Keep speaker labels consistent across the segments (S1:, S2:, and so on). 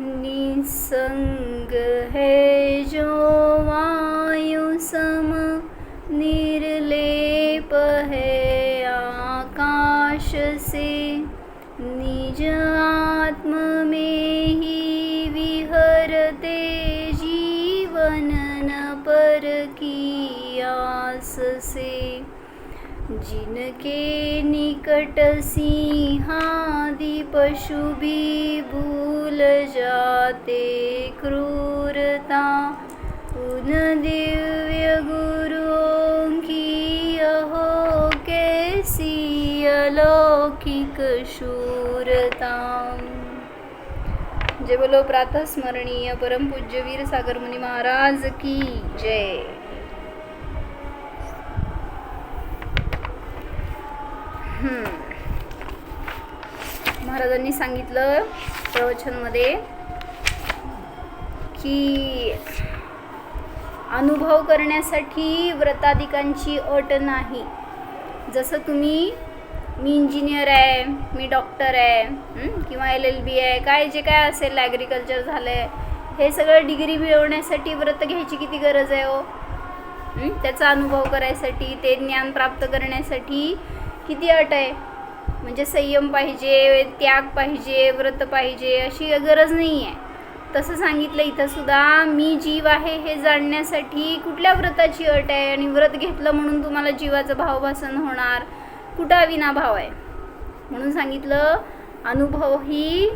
S1: निसंग है जो वायु सम निर्लेप है आकाश से। निज आत्म में ही विहरते जीवन न पर की आस से। जिनके निकट सिंहादि पशु भी भू भूल जाते क्रूरता उन दिव्य गुरुओं की अहो कैसी अलौकिक शूरता। जय बोलो प्रातः स्मरणीय परमपूज्य वीर सागर मुनी महाराज की जय। महाराजांनी सांगितलं प्रवचनमध्ये की अनुभव करण्यासाठी व्रताधिकांची अट नाही. जसं तुम्ही मी इंजिनियर आहे मी डॉक्टर आहे किंवा एल एल बी आहे काय जे काय असेल ॲग्रिकल्चर झालं आहे हे सगळं डिग्री मिळवण्यासाठी व्रत घ्यायची किती गरज आहे हो त्याचा अनुभव करायसाठी ते ज्ञान प्राप्त करण्यासाठी किती अट आहे? म्हणजे संयम पाहिजे त्याग पाहिजे व्रत पाहिजे अशी गरज नाही आहे तसं सांगितलं इथंसुद्धा मी जीव आहे हे जाणण्यासाठी कुठल्या व्रताची अट आहे आणि व्रत घेतलं म्हणून तुम्हाला जीवाचं भावभासन होणार? कुठा विनाभाव आहे? म्हणून सांगितलं अनुभव ही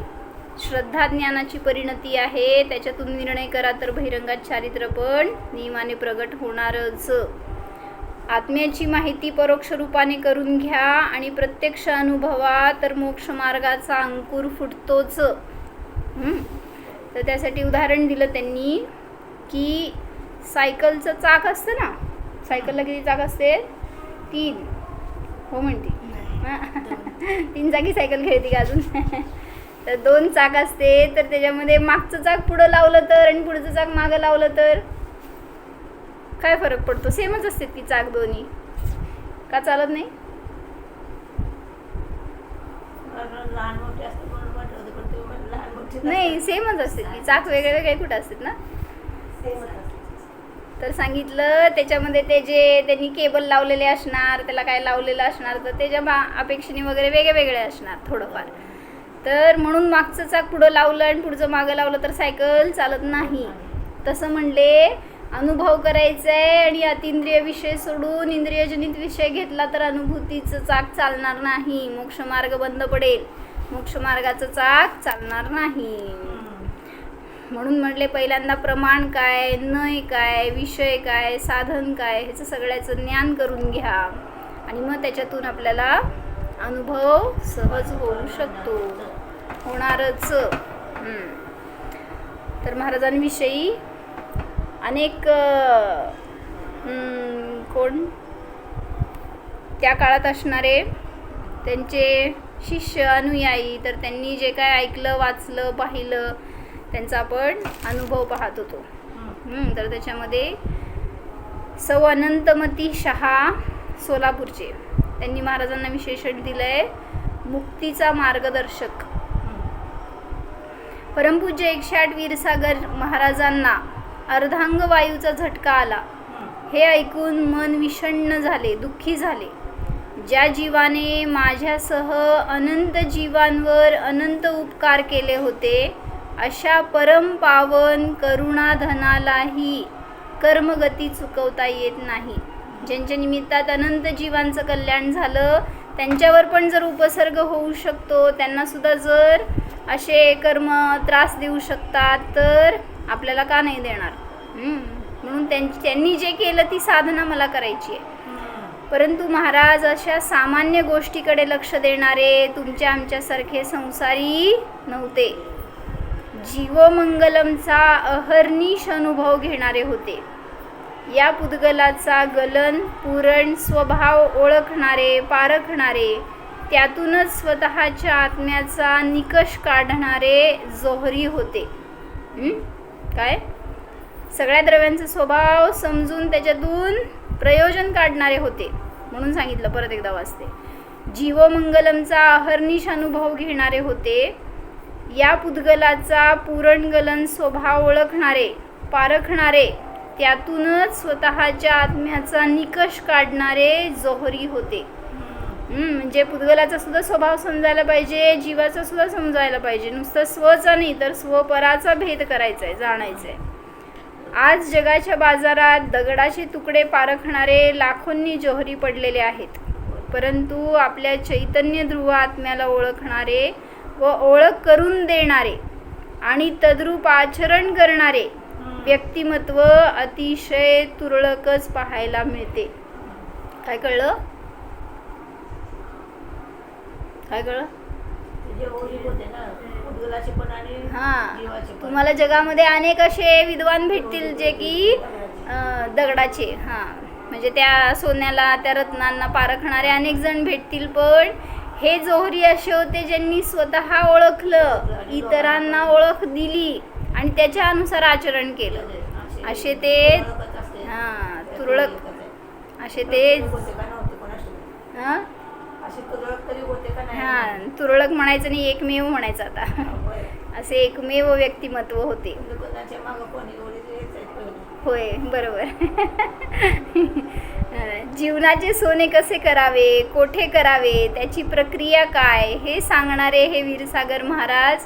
S1: श्रद्धा ज्ञानाची परिणती आहे. त्याच्यातून निर्णय करा तर बहिरंगात चारित्र पण नियमाने प्रगट होणारच. आत्म्याची माहिती परोक्ष रूपाने करून घ्या आणि प्रत्यक्ष अनुभवा तर मोक्ष मार्गाचा अंकुर फुटतोच? तर त्यासाठी उदाहरण दिलं त्यांनी की सायकलचं चाक असतं ना? सायकलला किती चाक असते? तीन. हो म्हणते. तीन चाकी सायकल खेळते का अजून? तर दोन चाक असते तर त्याच्यामध्ये मागचं चाक पुढं लावलं तर आणि पुढचं चाक मागं लावलं तर? काय फरक पडतो? सेमच असते ती चाक दोन्ही. का चालत नाही? नाही सेमच असते ती. चाक वेगळे वेगळे कुठं असतात ना? तर सांगितलं त्याच्यामध्ये ते जे त्यांनी केबल लावलेले असणार त्याला काय लावलेलं असणार तर त्याच्या बा अपेक्षेने वगैरे वेगळे वेगळे असणार थोडंफार. तर म्हणून मागचं चाक पुढं लावलं आणि पुढचं मागं लावलं तर सायकल चालत नाही. तसं म्हणले अनुभव करायचा आहे आणि अतिंद्रिय विषय सोडून इंद्रियजनित विषय घेतला तर अनुभूतीचं चाक चालणार नाही. मोक्षमार्ग बंद पडेल. मोक्षमार्गाचं चाक चालणार नाही. म्हणून म्हटले पहिल्यांदा प्रमाण काय नय काय विषय काय साधन काय ह्याचं सगळ्याचं ज्ञान करून घ्या. आणि मग त्याच्यातून आपल्याला अनुभव सहज होऊ शकतो. होणारच. तर महाराजांविषयी अनेक कोण? त्या काळात असणारे त्यांचे शिष्य अनुयायी तर त्यांनी जे काय ऐकलं वाचलं पाहिलं त्यांचा आपण अनुभव पाहत होतो. तर त्याच्यामध्ये सौ अनंतमती शहा सोलापूरचे. त्यांनी महाराजांना विशेषण दिलं आहे मुक्तीचा मार्गदर्शक. परमपूज्य एकशे आठ वीरसागर महाराजांना अर्धांग वायूचा झटका आला. हे ऐकून मन विषण्ण झाले दुःखी झाले. ज्या जीवाने माझ्यासह अनंत जीवांवर अनंत उपकार केले होते अशा परम पावन करुणाधनालाही कर्मगती चुकवता येत नाही. ज्यांच्या निमित्तात अनंत जीवांचं कल्याण झालं त्यांच्यावर पण जर उपसर्ग होऊ शकतो त्यांना सुद्धा जर असे कर्म त्रास देऊ शकतात तर आपल्याला का नाही देणार? म्हणून त्यांची त्यांनी जे केलं ती साधना मला करायची आहे. परंतु महाराज अशा सामान्य गोष्टीकडे लक्ष देणारे तुमच्या आमच्यासारखे संसारी नव्हते. जीवमंगलमचा अहर्निश अनुभव घेणारे होते. या पुद्गलाचा गलन पुरण स्वभाव ओळखणारे पारखणारे त्यातूनच स्वतःच्या आत्म्याचा निकष काढणारे जोहरी होते. काय? सगळ्या द्रव्यांचा स्वभाव समजून त्याच्यातून प्रयोजन काढणारे होते म्हणून सांगितलं परत एकदा वाचते. जीवमंगलमचा अहर्निश अनुभव घेणारे होते. या पुद्गलाचा पुरणगलन स्वभाव ओळखणारे पारखणारे त्यातूनच स्वतःच्या आत्म्याचा निकष काढणारे जोहरी होते. म्हणजे पुद्गलाचा सुद्धा स्वभाव समजायला पाहिजे जीवाचा सुद्धा समजायला पाहिजे. नुसतं स्वचा नाही तर स्वपराचा भेद करायचा आहे जाणायचा आहे आज जगाच्या बाजारात दगडाचे तुकडे पारखणारे लाखोंनी जोहरी पडलेले आहेत. परंतु आपल्या चैतन्य ध्रुव आत्म्याला ओळखणारे व ओळख करून देणारे आणि तद्रूप आचरण करणारे व्यक्तिमत्व अतिशय तुरळकच पाहायला मिळते. काय कळलं? काय कळलं? हा तुम्हाला जगामध्ये अनेक असे विद्वान भेटतील जे की दगडाचे हा म्हणजे त्या सोन्याला त्या रत्नांना पारखणारे अनेक जण भेटतील पण हे जोहरी असे होते ज्यांनी स्वतः ओळखलं इतरांना ओळख दिली आणि त्याच्या अनुसार आचरण केलं असे ते. हा तुरळक. असे ते. हा हा तुरळक म्हणायचं नाही एकमेव म्हणायचं आता. असे एकमेव व्यक्तिमत्व होते.
S2: म्हणजे.
S1: होय बरोबर. जीवनाचे सोने कसे करावे कोठे करावे त्याची प्रक्रिया काय हे सांगणारे हे वीरसागर महाराज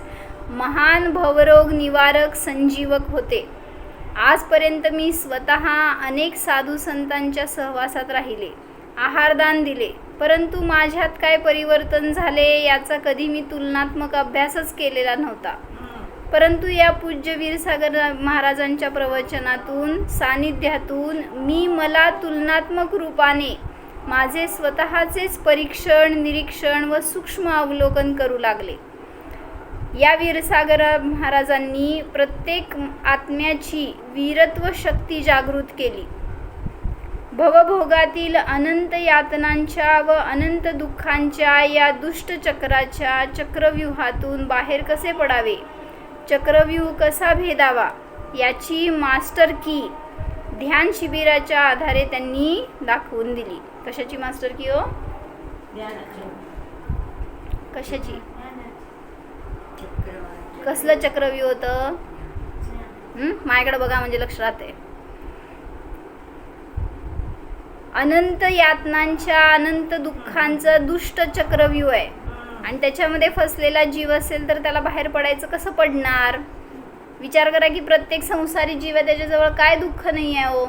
S1: महान भवरोग निवारक संजीवक होते. आजपर्यंत मी स्वतः अनेक साधू संतांच्या सहवासात राहिले. आहारदान दिले. परंतु माझ्यात काय परिवर्तन झाले याचा कधी मी तुलनात्मक अभ्यासच केलेला नव्हता. परंतु या पूज्य वीरसागर महाराजांच्या प्रवचनातून सानिध्यातून मी मला तुलनात्मक रूपाने माझे स्वतःचेच परीक्षण निरीक्षण व सूक्ष्म अवलोकन करू लागले. या वीरसागर महाराजांनी प्रत्येक आत्म्याची वीरत्व शक्ती जागृत केली. भवभोगातील अनंत यातनांच्या व अनंत दुःखांच्या या दुष्ट चक्राच्या चक्रव्यूहातून बाहेर कसे पडावे? चक्रव्यूह कसा भेदावा? याची मास्टर की ध्यान शिबिराच्या आधारे त्यांनी दाखवून दिली. कशाची मास्टर की हो? कशाची? कसलं चक्रव्यूह होतं? माझ्याकडे बघा म्हणजे लक्ष राहते अनंत यातनांच्या अनंत दुःखांचं दुष्ट चक्रव्यूह आहे. आणि त्याच्यामध्ये फसलेला जीव असेल तर त्याला बाहेर पडायचं कसं पडणार? विचार करा की प्रत्येक संसारी जीव आहे त्याच्याजवळ काय दुःख नाही आहे हो?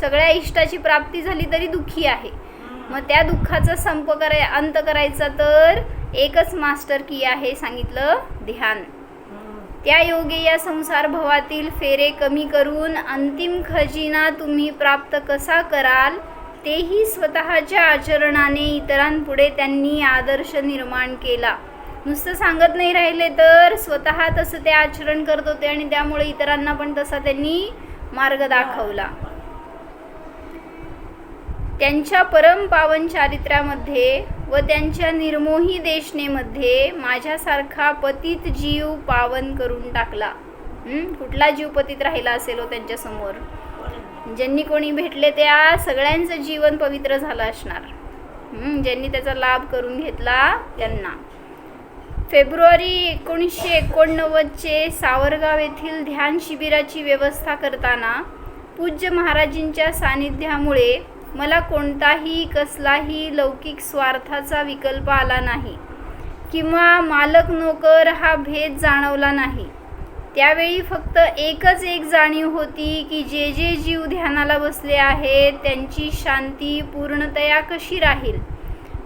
S1: सगळ्या इष्टाची प्राप्ती झाली तरी दुःखी आहे. मग त्या दुःखाचा संप कराय अंत करायचा तर एकच मास्टर की आहे सांगितलं ध्यान. त्या योगे या संसार भवातील फेरे कमी करून अंतिम खजिना तुम्ही प्राप्त कसा कराल? तेही स्वतःच्या आचरणाने इतरांपुढे त्यांनी आदर्श निर्माण केला. नुसतं सांगत नाही राहिले तर स्वतः तसं ते आचरण करत होते आणि त्यामुळे इतरांना पण तसा त्यांनी मार्ग दाखवला. त्यांच्या परम पावन चारित्र्यामध्ये व त्यांच्या निर्मोही देशनेमध्ये माझ्यासारखा पतित जीव पावन करून टाकला. कुठला जीव पतित राहिला असेल हो त्यांच्यासमोर? ज्यांनी कोणी भेटले त्या सगळ्यांचं जीवन पवित्र झालं असणार. ज्यांनी त्याचा लाभ करून घेतला त्यांना. फेब्रुवारी एकोणीसशे एकोणनव्वदचे सावरगाव येथील ध्यान शिबिराची व्यवस्था करताना पूज्य महाराजींच्या सानिध्यामुळे मला कोणताही कसलाही लौकिक स्वार्थाचा विकल्प आला नाही किंवा मालक नोकर हा भेद जाणवला नाही. त्यावेळी फक्त एकच एक जाणीव होती की जे जे जीव ध्यानाला बसले आहेत त्यांची शांती पूर्णतया कशी राहील?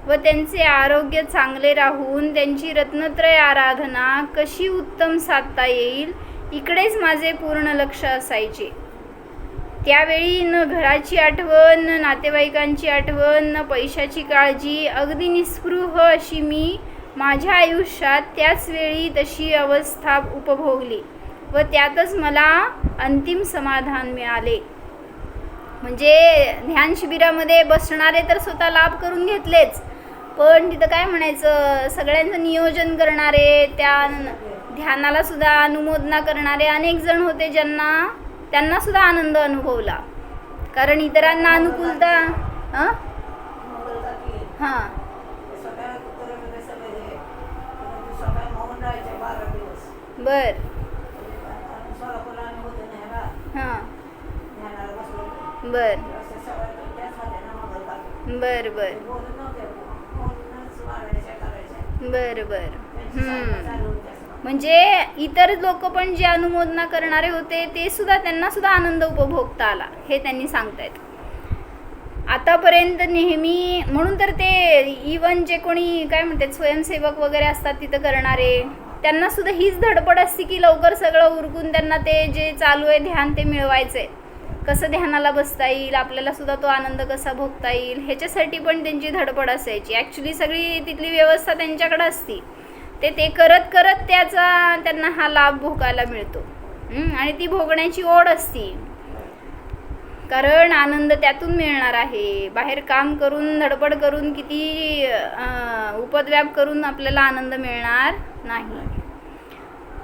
S1: व त्यांचे आरोग्य चांगले राहून त्यांची रत्नत्रय आराधना कशी उत्तम साधता येईल इकडेच माझे पूर्ण लक्ष असायचे. त्यावेळी न घराची आठवण न नातेवाईकांची आठवण न पैशाची काळजी अगदी निस्पृह अशी मी माझ्या आयुष्यात त्याच वेळी तशी अवस्था उपभोगली. व त्यातच मला अंतिम समाधान मिळाले. म्हणजे ध्यान शिबिरामध्ये बसणारे तर स्वतः लाभ करून घेतलेच. पण तिथं काय म्हणायचं सगळ्यांचं नियोजन करणारे त्या ध्यानाला सुद्धा अनुमोदना करणारे अनेक जण होते ज्यांना त्यांना सुद्धा आनंद अनुभवला. कारण इतरांना अनुकूलता हं? हां
S2: बारा दिवस
S1: बर
S2: सोलापूरला आम्ही होतो न्यायला
S1: हां. बर. बर बर. बर बर. म्हणजे इतर लोक पण जे अनुमोदना करणारे होते ते सुद्धा त्यांना सुद्धा आनंद उपभोगता आला हे त्यांनी सांगतायत. आतापर्यंत नेहमी म्हणून तर ते इवन जे कोणी काय म्हणतात स्वयंसेवक वगैरे असतात तिथं करणारे त्यांना सुद्धा हीच धडपड असते की लवकर सगळं उरकून त्यांना ते जे चालू आहे ध्यान ते मिळवायचं आहे कसं ध्यानाला बसता येईल आपल्याला सुद्धा तो आनंद कसा भोगता येईल ह्याच्यासाठी पण त्यांची धडपड असायची. ॲक्च्युली सगळी तिथली व्यवस्था त्यांच्याकडे असती. ते ते करत करत त्याचा त्यांना हा लाभ भोगायला मिळतो. आणि ती भोगण्याची ओढ असती. कारण आनंद त्यातून मिळणार आहे. बाहेर काम करून धडपड करून किती उपद्व्याप करून आपल्याला आनंद मिळणार. नाही.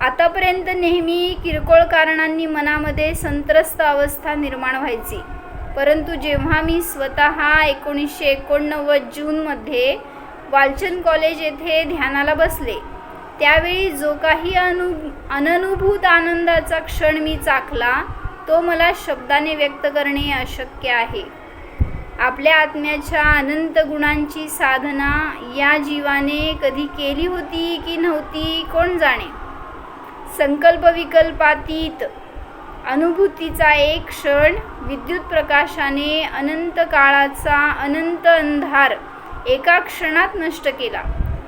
S1: आतापर्यंत नेहमी किरकोळ कारणांनी मनामध्ये संत्रस्त अवस्था निर्माण व्हायची. परंतु जेव्हा मी स्वतः एकोणीसशे एकोणनव्वद जूनमध्ये वालचंद कॉलेज येथे ध्यानाला बसले त्यावेळी जो काही अनु अननुभूत आनंदाचा क्षण मी चाखला तो मला शब्दाने व्यक्त करणे अशक्य आहे. आपल्या आत्म्याच्या अनंत गुणांची साधना या जीवाने कधी केली होती की नव्हती कोण जाणे? संकल्प विकल्पातीत अनुभूतीचा एक क्षण विद्युत प्रकाशाने अनंत काळाचा अनंत अंधार एका क्षणात नष्ट केला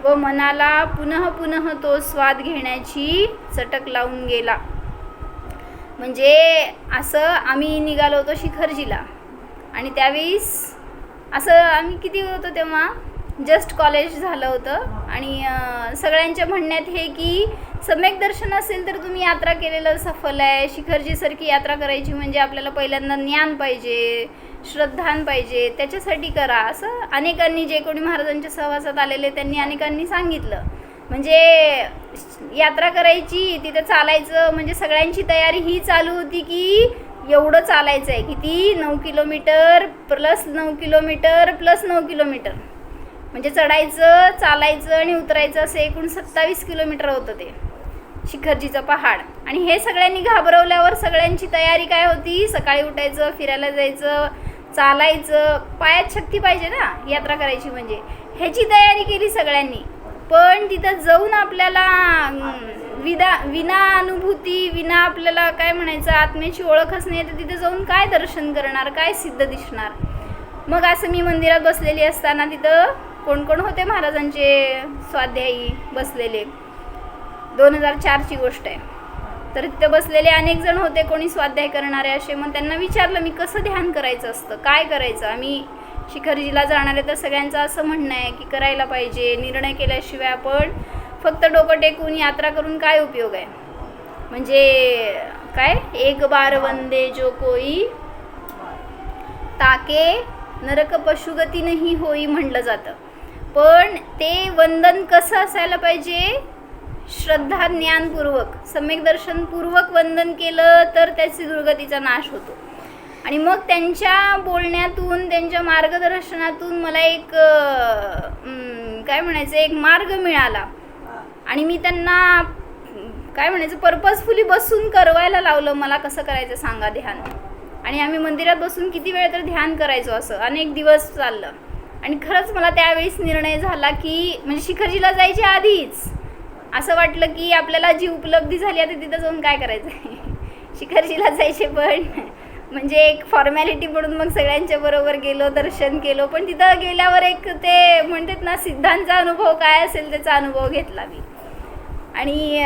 S1: व मनाला पुनः पुनः तो स्वाद घेण्याची चटक लावून गेला. म्हणजे असं आम्ही निघालो होतो शिखरजीला. आणि त्यावेळेस असं आम्ही किती होतो तेव्हा? जस्ट कॉलेज झालं होतं. आणि सगळ्यांच्या म्हणण्यात हे की सम्यक दर्शन असेल तर तुम्ही यात्रा केलेलं सफल आहे. शिखरजीसारखी यात्रा करायची म्हणजे आपल्याला पहिल्यांदा ज्ञान पाहिजे श्रद्धान पाहिजे त्याच्यासाठी करा. असं अनेकांनी जे कोणी महाराजांच्या सहवासात आलेले त्यांनी अनेकांनी सांगितलं. म्हणजे यात्रा करायची तिथं चालायचं म्हणजे सगळ्यांची तयारी ही चालू होती की एवढं चालायचं आहे. किती? नऊ किलोमीटर प्लस नऊ किलोमीटर प्लस नऊ किलोमीटर. म्हणजे चढायचं चालायचं आणि उतरायचं असं एकूण सत्तावीस किलोमीटर होतं ते. शिखरजीचं पहाड. आणि हे सगळ्यांनी घाबरवल्यावर सगळ्यांची तयारी काय होती? सकाळी उठायचं फिरायला जायचं चालायचं. पायात शक्ती पाहिजे ना यात्रा करायची म्हणजे. ह्याची तयारी केली सगळ्यांनी. पण तिथं जाऊन आपल्याला विदा विना अनुभूती विना आपल्याला काय म्हणायचं आत्म्याची ओळखच नाही तर तिथं जाऊन काय दर्शन करणार काय सिद्ध दिसणार? मग असं मी मंदिरात बसलेली असताना तिथं कोण कोण होते महाराजांचे स्वाध्यायी बसलेले? दोन हजार चारची गोष्ट आहे. तर तिथं बसलेले अनेक जण होते कोणी स्वाध्याय करणारे असे. मग त्यांना विचारलं मी कसं ध्यान करायचं असतं? काय करायचं? आम्ही शिखरजीला जाणारे तर सगळ्यांचं असं म्हणणं आहे की करायला पाहिजे. निर्णय केल्याशिवाय आपण फक्त डोकं टेकून यात्रा करून काय उपयोग आहे? म्हणजे काय? एक बार वंदे जो कोई ताके नरक पशुगती नाही होई म्हणलं जातं. पण ते वंदन कसं असायला पाहिजे? श्रद्धा ज्ञानपूर्वक सम्यक दर्शनपूर्वक वंदन केलं तर त्याची दुर्गतीचा नाश होतो. आणि मग त्यांच्या बोलण्यातून त्यांच्या मार्गदर्शनातून मला एक काय म्हणायचं? एक मार्ग मिळाला. आणि मी त्यांना काय म्हणायचं पर्पजफुली बसून करवायला लावलं. मला कसं करायचं सांगा ध्यान. आणि आम्ही मंदिरात बसून किती वेळ तर ध्यान करायचो असं. अनेक दिवस चाललं. आणि खरंच मला त्यावेळेस निर्णय झाला की म्हणजे शिखरजीला जायच्या आधीच. असं वाटलं की आपल्याला जी उपलब्धी झाली आता तिथं जाऊन काय करायचं आहे शिखरजीला जायचे पण. म्हणजे एक फॉर्मॅलिटी म्हणून मग सगळ्यांच्या बरोबर गेलो दर्शन केलो. पण तिथं गेल्यावर एक ते म्हणतात ना सिद्धांचा अनुभव काय असेल त्याचा अनुभव घेतला मी. आणि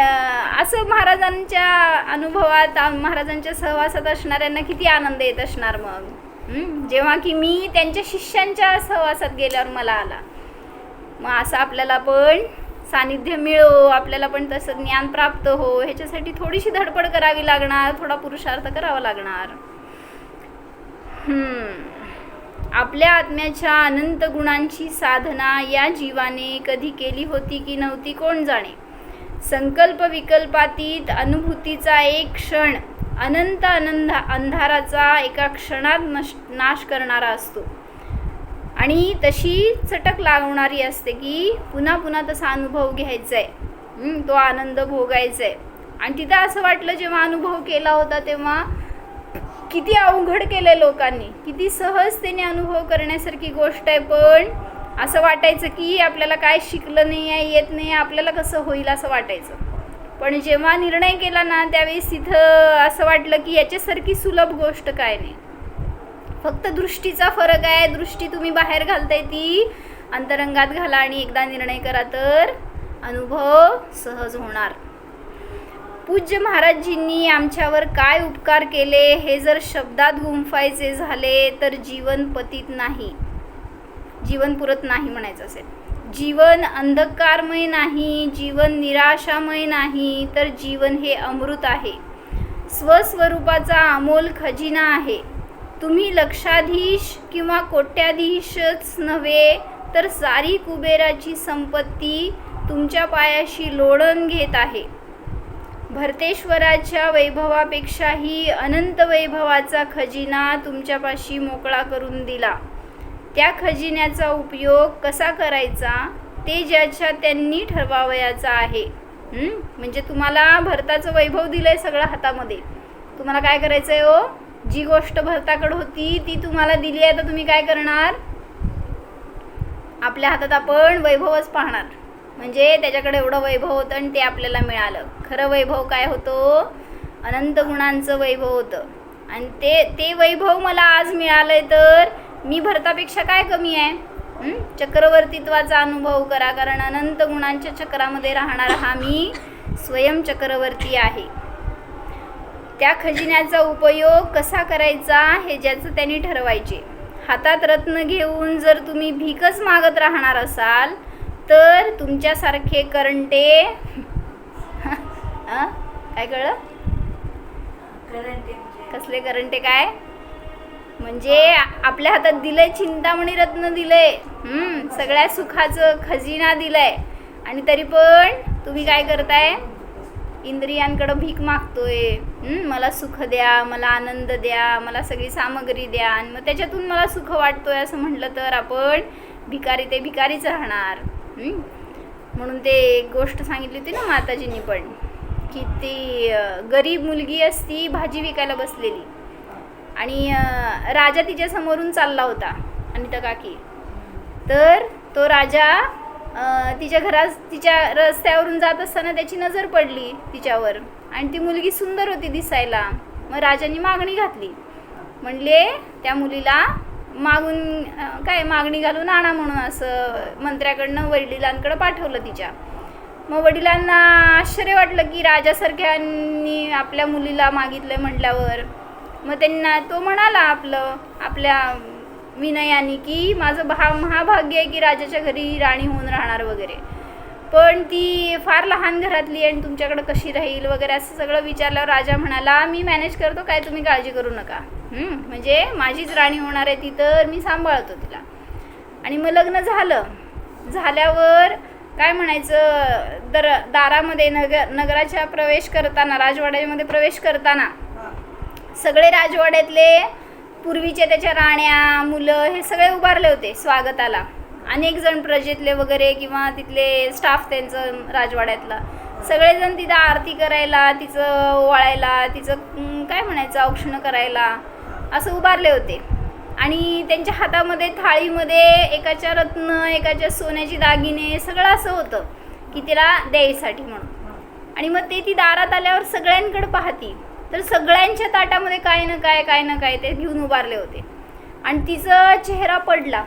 S1: असं महाराजांच्या अनुभवात महाराजांच्या सहवासात असणाऱ्यांना किती आनंद येत असणार मग? जेव्हा की मी त्यांच्या शिष्यांच्या सहवासात गेल्यावर मला आला. मग असं आपल्याला पण सानिध्य मिळो आपल्याला पण तसं ज्ञान प्राप्त हो. ह्याच्यासाठी थोडीशी धडपड करावी लागणार थोडा पुरुषार्थ करावा लागणार. आपल्या आत्म्याच्या अनंत गुणांची साधना या जीवाने कधी केली होती की नव्हती कोण जाणे? संकल्प विकल्पातीत अनुभूतीचा एक क्षण अनंत आनंद अंधाराचा एका क्षणात नश नाश करणारा असतो. आणि तशी चटक लागणारी असते की पुन्हा पुन्हा तसा अनुभव घ्यायचा आहे तो आनंद भोगायचा आहे आणि तिथं असं वाटलं जेव्हा अनुभव केला होता तेव्हा किती अवघड केलंय लोकांनी. किती सहजतेने अनुभव करण्यासारखी गोष्ट आहे पण असं वाटायचं की आपल्याला काय शिकलं नाही आहे येत नाही आहे आपल्याला कसं होईल असं वाटायचं. पण जेव्हा निर्णय केला ना त्यावेळेस तिथं असं वाटलं की याच्यासारखी सुलभ गोष्ट काय नाही. फक्त दृष्टीचा फरक आहे दृष्टी तुम्ही बाहेर घालताय ती अंतरंगात घाला आणि एकदा निर्णय करा तर अनुभव सहज होणार. पूज्य महाराजजींनी आमच्यावर काय उपकार केले? हे जर शब्दात गुंफायचे झाले तर जीवन पतीत नाही. जीवन पुरत नाही म्हणायचं असेल. जीवन अंधकारमय नाही जीवन निराशामय नाही तर जीवन हे अमृत आहे. स्वस्वरूपाचा अमोल खजिना आहे. तुम्ही लक्षाधीश किंवा कोट्याधीशच नव्हे तर सारी कुबेराची संपत्ती तुमच्या पायाशी लोळण घेत आहे. भरतेश्वराच्या वैभवापेक्षाही अनंत वैभवाचा खजिना तुमच्यापाशी मोकळा करून दिला. त्या खजिन्याचा उपयोग कसा करायचा? ते ज्याच्या त्यांनी ठरवावयाचा आहे. म्हणजे तुम्हाला भरताचं वैभव दिलंय सगळं हातामध्ये. तुम्हाला काय करायचं आहे हो? जी गोष्ट भरताकडे होती ती तुम्हाला दिली आहे तर तुम्ही काय करणार? आपल्या हातात आपण वैभवच पाहणार. म्हणजे त्याच्याकडे एवढं वैभव होतं आणि ते आपल्याला मिळालं. खरं वैभव काय होतो? अनंत गुणांचं वैभव होतं. आणि ते ते वैभव मला आज मिळालंय तर मी भरतापेक्षा काय कमी आहे? चक्रवर्तीत्वाचा अनुभव करा कारण अनंत गुणांच्या चक्रामध्ये राहणारा हा मी स्वयं चक्रवर्ती आहे. त्या खजिन्याचा उपयोग कसा करायचा हे ज्याचं त्यांनी ठरवायचे. हातात रत्न घेऊन जर तुम्ही भीकच मागत राहणार असाल तर तुमच्यासारखे करंटे. काय कळलं?
S2: करंट
S1: कसले करंटे काय? म्हणजे आपल्या हातात दिलंय चिंतामणी रत्न दिलंय. हम्म, सगळ्या सुखाचं खजिना दिलंय. आणि तरी पण तुम्ही काय करताय? इंद्रियांकडं भीक मागतोय. मला सुख द्या मला आनंद द्या मला सगळी सामग्री द्या. आणि मग त्याच्यातून मला सुख वाटतोय असं म्हटलं तर आपण भिकारी ते भिकारीच राहणार. हम्म? म्हणून ते एक गोष्ट सांगितली होती ना माताजींनी पण की ती गरीब मुलगी असती भाजी विकायला बसलेली. आणि राजा तिच्या समोरून चालला होता अनिता काकी. तर तो राजा तिच्या घरात तिच्या रस्त्यावरून जात असताना त्याची नजर पडली तिच्यावर. आणि ती मुलगी सुंदर होती दिसायला. मग राजांनी मागणी घातली. म्हणले त्या मुलीला मागून काय मागणी घालून आणा म्हणून असं मंत्र्याकडनं वडिलांकडं पाठवलं तिच्या. मग वडिलांना आश्चर्य वाटलं की राजासारख्यांनी आपल्या मुलीला मागितलं म्हटल्यावर. मग त्यांना तो म्हणाला आपलं आपल्या विनयाने की माझं भा महाभाग्य आहे की राजाच्या घरी राणी होऊन राहणार वगैरे. पण ती फार लहान घरातली आणि तुमच्याकडं कशी राहील वगैरे असं सगळं विचारल्यावर राजा म्हणाला मी मॅनेज करतो काय तुम्ही काळजी करू नका. म्हणजे माझीच राणी होणार आहे ती तर मी सांभाळतो तिला. आणि मग लग्न झालं. झाल्यावर काय म्हणायचं दर दारामध्ये नगर नगराच्या प्रवेश करताना राजवाड्यामध्ये प्रवेश करताना सगळे राजवाड्यातले पूर्वीचे त्याच्या राण्या मुलं हे सगळे उभारले होते स्वागताला. अनेक जण प्रजेतले वगैरे किंवा तिथले स्टाफ त्यांचं राजवाड्यातला. सगळेजण तिथं आरती करायला तिचं ओवाळायला तिचं काय म्हणायचं औक्षणं करायला असं उभारले होते. आणि त्यांच्या हातामध्ये थाळीमध्ये एकाच्या रत्न एकाच्या सोन्याची दागिने सगळं असं होतं की तिला द्यायसाठी म्हणून. आणि मग ते ती दारात आल्यावर सगळ्यांकडे पाहती. तर सगळ्यांच्या ताटामध्ये काय ना काय काय ना काय ते घेऊन उभारले होते. आणि तिचा चेहरा पडला.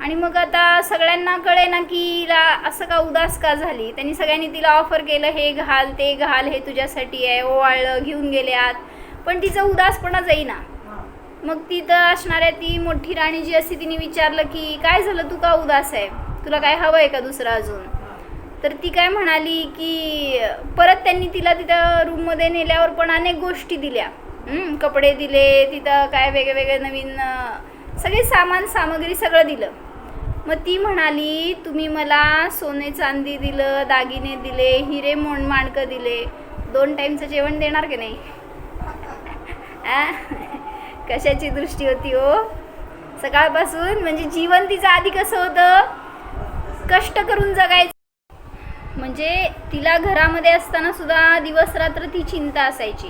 S1: आणि मग आता सगळ्यांना कळे ना की हिला असं का उदास का झाली? त्यांनी सगळ्यांनी तिला ऑफर केलं हे घाल ते घाल हे तुझ्यासाठी आहे ओवाळलं घेऊन गेले आत. पण तिचा उदासपणा जाईना. मग तिथं असणाऱ्या ती मोठी राणी जी असते तिने विचारलं की काय झालं? तू का उदास आहे? तुला काय हवं आहे का दुसरं अजून? तर ती काय म्हणाली की परत त्यांनी तिला तिथं रूममध्ये नेल्यावर पण अनेक गोष्टी दिल्या. कपडे दिले तिथं काय वेगळे नवीन अं, सगळे सामान सामग्री सगळं दिलं. मग ती म्हणाली तुम्ही मला सोने चांदी दिलं दागिने दिले हिरे मोण माणकं दिले. दोन टाईमचं जेवण देणार की नाही? कशाची दृष्टी होती हो? सकाळपासून म्हणजे जीवन तिचं आधी कसं होतं? कष्ट करून जगायचं. म्हणजे तिला घरामध्ये असताना सुद्धा दिवस रात्र ती चिंता असायची.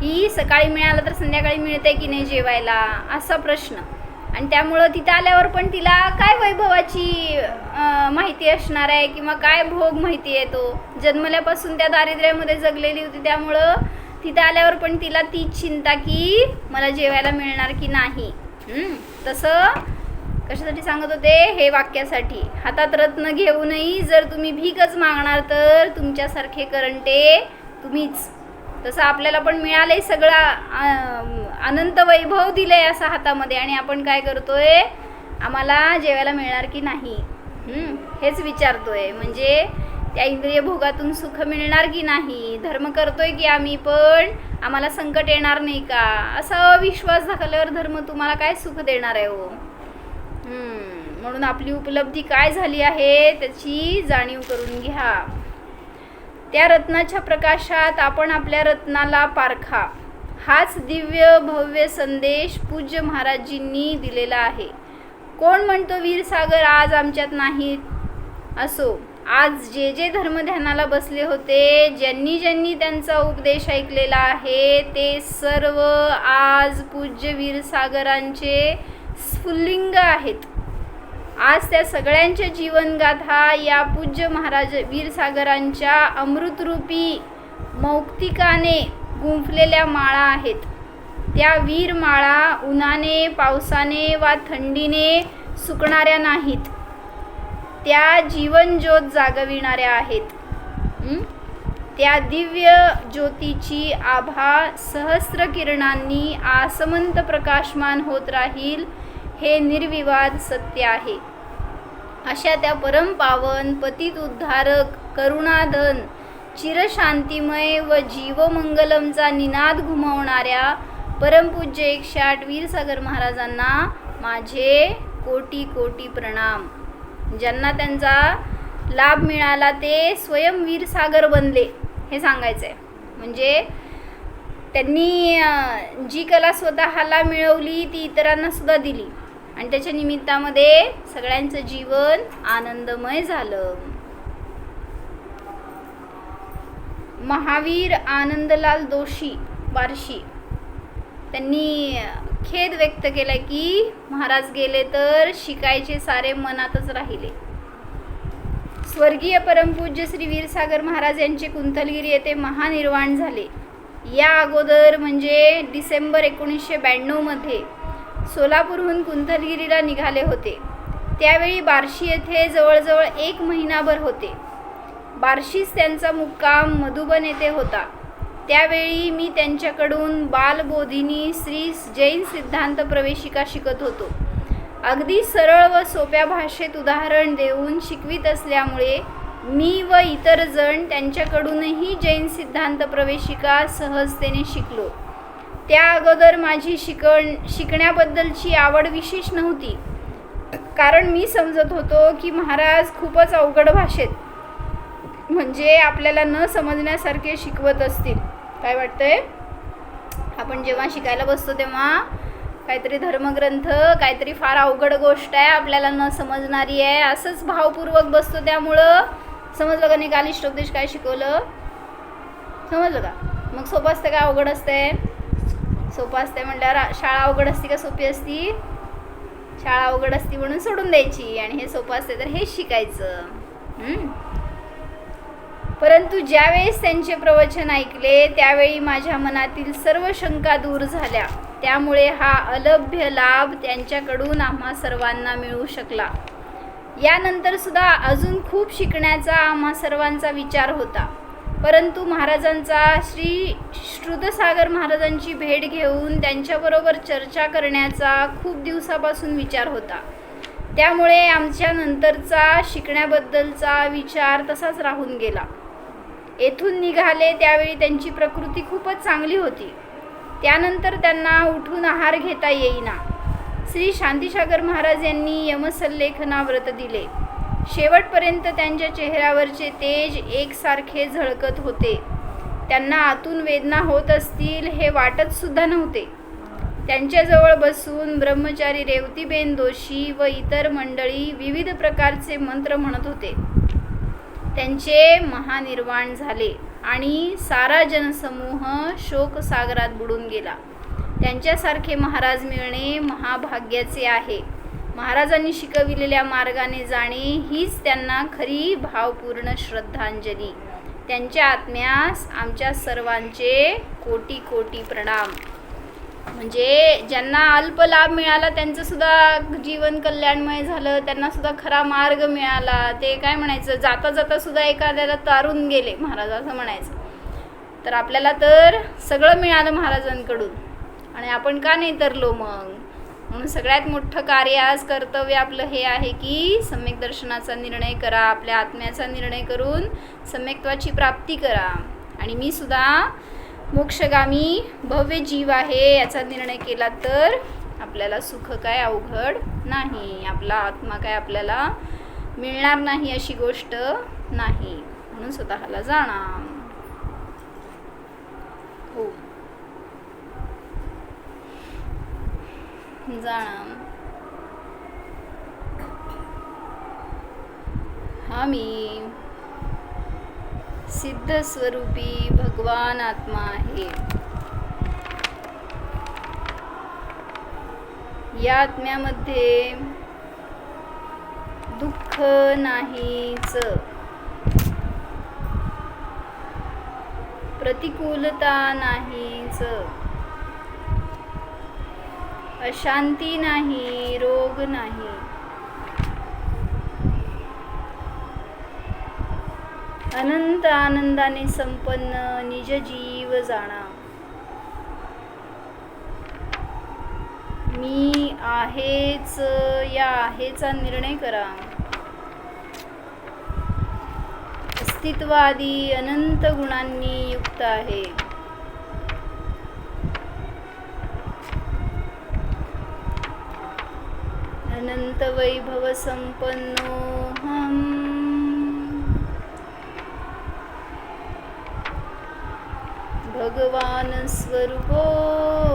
S1: की सकाळी मिळालं तर संध्याकाळी मिळते की नाही जेवायला? असा प्रश्न. आणि त्यामुळं तिथं आल्यावर पण तिला काय वैभवाची माहिती असणार आहे किंवा काय भोग माहिती आहे तो? जन्मल्यापासून त्या दारिद्र्यामध्ये जगलेली होती त्यामुळं तिथं आल्यावर पण तिला तीच चिंता की मला जेवायला मिळणार की नाही. तसं कशासाठी सांगत होते? हे वाक्यासाठी. हातात रत्न घेऊनही जर तुम्ही भीकच मागणार तर तुमच्यासारखे करंटे तुम्हीच. तसं आपल्याला पण मिळालंय सगळा अनंत वैभव दिलंय असं हातामध्ये. आणि आपण काय करतोय आम्हाला जेवायला मिळणार की नाही हेच विचारतोय. म्हणजे त्या इंद्रिय भोगातून सुख मिळणार की नाही? धर्म करतोय की आम्ही पण? आम्हाला संकट येणार नाही का? असा अविश्वास दाखवल्यावर धर्म तुम्हाला काय सुख देणार आहे हो? म्हणून आपली उपलब्धी काय झाली आहे त्याची जाणीव करून घ्या. त्या रत्नाच्या प्रकाशात आपण आपल्या रत्नाला पारखा. हाच दिव्य भव्य संदेश पूज्य महाराजींनी दिलेला आहे. कोण म्हणतो वीरसागर आज आमच्यात नाहीत? असो आज जे जे धर्मध्यानाला बसले होते ज्यांनी ज्यांनी त्यांचा उपदेश ऐकलेला आहे ते सर्व आज पूज्य वीरसागरांचे स्फुल्लिंग आहेत. आज त्या सगळ्यांच्या जीवनगाथा या पूज्य महाराज वीरसागरांच्या अमृतरूपी मौक्तिकाने गुंफलेल्या माळा आहेत. त्या वीर माळा उन्हाने पावसाने वा थंडीने सुकणाऱ्या नाहीत. त्या जीवनज्योत जागविणाऱ्या आहेत. त्या दिव्य ज्योतीची आभा सहस्र किरणांनी आसमंत प्रकाशमान होत राहील. हे निर्विवाद सत्य आहे. अशा त्या परमपावन पतित उद्धारक करुणाधन चिरशांतिमय व जीवमंगलमचा निनाद घुमवणाऱ्या परमपूज्य एकशे आठ वीरसागर महाराजांना माझे कोटी कोटी प्रणाम. ज्यांना त्यांचा लाभ मिळाला ते स्वयं वीरसागर बनले हे सांगायचं आहे म्हणजे त्यांनी जी कला स्वतःला मिळवली ती इतरांना सुद्धा दिली. आणि त्याच्या निमित्तामध्ये सगळ्यांचं जीवन आनंदमय झालं. महावीर आनंदलाल दोषी बार्शी. त्यांनी खेद व्यक्त केला की महाराज गेले तर शिकायचे सारे मनातच राहिले. स्वर्गीय परमपूज्य श्री वीरसागर महाराज यांचे कुंथलगिरी येथे महानिर्वाण झाले. या अगोदर म्हणजे डिसेंबर एकोणीसशे ब्याण्णवमध्ये सोलापूरहून कुंथलगिरीला निघाले होते. त्यावेळी बार्शी येथे जवळजवळ एक महिनाभर होते. बार्शीस त्यांचा मुक्काम मधुबन येथे होता. त्यावेळी मी त्यांच्याकडून बालबोधिनी श्री जैन सिद्धांत प्रवेशिका शिकत होतो. अगदी सरळ व सोप्या भाषेत उदाहरण देऊन शिकवित असल्यामुळे मी व इतर जण त्यांच्याकडूनही जैन सिद्धांत प्रवेशिका सहजतेने शिकलो. त्या अगोदर माझी शिकण शिकण्याबद्दलची आवड विशेष नव्हती. कारण मी समजत होतो की महाराज खूपच अवघड भाषेत म्हणजे आपल्याला न समजण्यासारखे शिकवत असतील. काय वाटतंय? आपण जेव्हा शिकायला बसतो तेव्हा काहीतरी धर्मग्रंथ काहीतरी फार अवघड गोष्ट आहे आपल्याला न समजणारी आहे असंच भावपूर्वक बसतो. त्यामुळं समजलं का नाही? कालिष्टोपदेश काय शिकवलं? समजलं का? मग सोपं असतं का? अवघड असतंय? सोपं असते म्हटल्यावर शाळा अवघड असती का सोपी असती? शाळा अवघड असती म्हणून सोडून द्यायची आणि हे सोपं असते तर हेच शिकायचं. हम्म? परंतु ज्यावेळेस त्यांचे प्रवचन ऐकले त्यावेळी माझ्या मनातील सर्व शंका दूर झाल्या. त्यामुळे हा अलभ्य लाभ त्यांच्याकडून आम्हा सर्वांना मिळू शकला. यानंतर सुद्धा अजून खूप शिकण्याचा आम्हा सर्वांचा विचार होता. परंतु महाराजांचा श्री श्रुतसागर महाराजांची भेट घेऊन त्यांच्याबरोबर चर्चा करण्याचा खूप दिवसापासून विचार होता. त्यामुळे आमच्या नंतरचा शिकण्याबद्दलचा विचार तसाच राहून गेला. येथून निघाले त्यावेळी त्यांची प्रकृती खूपच चांगली होती. त्यानंतर त्यांना उठून आहार घेता येईना. श्री शांतीसागर महाराज यांनी यमसल्लेखना व्रत दिले. शेवटपर्यंत त्यांच्या चेहऱ्यावरचे तेज एकसारखे झळकत होते. त्यांना आतून वेदना होत असतील हे वाटत सुद्धा नव्हते. त्यांच्याजवळ बसून ब्रह्मचारी रेवतीबेन दोशी व इतर मंडळी विविध प्रकारचे मंत्र म्हणत होते. त्यांचे महानिर्वाण झाले आणि सारा जनसमूह शोकसागरात बुडून गेला. त्यांच्यासारखे महाराज मिळणे महाभाग्याचे आहे. महाराजांनी शिकविलेल्या मार्गाने जाणे हीच त्यांना खरी भावपूर्ण श्रद्धांजली. त्यांच्या आत्म्यास आमच्या सर्वांचे कोटी कोटी प्रणाम. म्हणजे ज्यांना अल्प लाभ मिळाला त्यांचं सुद्धा जीवन कल्याणमय झालं त्यांना सुद्धा खरा मार्ग मिळाला. ते काय म्हणायचं? जाता जाता सुद्धा एखाद्याला तारून गेले महाराज असं म्हणायचं. तर आपल्याला तर सगळं मिळालं महाराजांकडून. आणि आपण का नाही तरलो मग? सगळ्यात मोठं कार्य आज कर्तव्य आपलं हे आहे की सम्यक दर्शनाचा निर्णय करा आपल्या आत्म्याचा निर्णय करून सम्यक्त्वाची प्राप्ती करा. आणि मी सुद्धा मोक्षगामी भव्य जीव आहे याचा निर्णय केला तर आपल्याला सुख काय अवघड नाही. आपला आत्मा काय आपल्याला मिळणार नाही अशी गोष्ट नाही. म्हणून स्वतःला जाणा हो जाणा. हा मी सिद्ध स्वरूपी भगवान आत्मा आहे. या आत्म्यामध्ये दुःख नाहीच. प्रतिकूलता नाहीच. अशांती नाही रोग नाही. अनंत आनंदाने संपन्न निज जीव जाणा. मी आहेच या आहेचा निर्णय करा. अस्तित्वादी अनंत गुणांनी युक्त आहे. अनंत वैभव संपन्नो हम भगवान स्वरूपोऽहम्